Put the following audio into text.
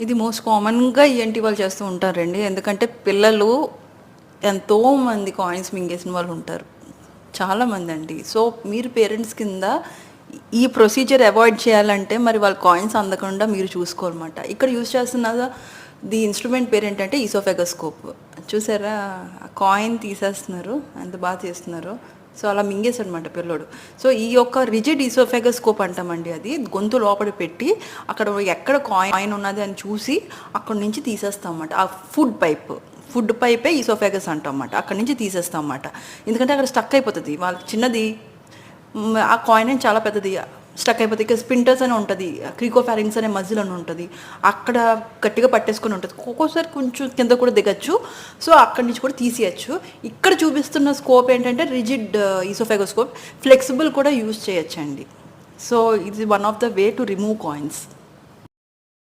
ఇది మోస్ట్ కామన్గా ఈఎన్టీ వాళ్ళు చేస్తూ ఉంటారండి. ఎందుకంటే పిల్లలు ఎంతో మంది కాయిన్స్ మింగేసిన వాళ్ళు ఉంటారు. చాలా మంది అండి. సో మీరు పేరెంట్స్ కింద ఈ ప్రొసీజర్ అవాయిడ్ చేయాలంటే మరి వాళ్ళ కాయిన్స్ అందకుండా మీరు చూసుకోవాలన్నమాట. ఇక్కడ యూజ్ చేస్తున్న ది ఇన్స్ట్రుమెంట్ పేరు ఏంటంటే ఈసోఫెగస్కోప్ చూసారా? కాయిన్ తీసేస్తున్నారు ఎంత బాగా చేస్తున్నారు సో అలా మింగేసాడనమాట పిల్లోడు. సో ఈ యొక్క రిజిడ్ ఈసోఫెగస్కోప్ అంటామండి అది. గొంతు లోపల పెట్టి అక్కడ ఎక్కడ కాయిన్ ఉన్నది అని చూసి అక్కడ నుంచి తీసేస్తాం అన్నమాట. ఆ ఫుడ్ పైప్ ఫుడ్ పైపే ఈసోఫెగస్ అంటాం అన్నమాట. అక్కడ నుంచి తీసేస్తాం అన్నమాట. ఎందుకంటే అక్కడ స్టక్ అయిపోతుంది. వాళ్ళకి చిన్నది ఆ కాయిన్ చాలా పెద్దది. స్టక్ అయిపోతుంది ఇక స్పింటర్స్ అని ఉంటుంది క్రీకోఫారింగ్స్ అనే మజిల్ అని ఉంటుంది. అక్కడ గట్టిగా పట్టేసుకొని ఉంటుంది. ఒక్కోసారి కొంచెం కింద కూడా దిగచ్చు. సో అక్కడి నుంచి కూడా తీసేయచ్చు. ఇక్కడ చూపిస్తున్న స్కోప్ ఏంటంటే రిజిడ్ ఈసోఫెగోస్కోప్. ఫ్లెక్సిబుల్ కూడా యూజ్ చేయొచ్చండి. సో ఇది one of the way to remove coins.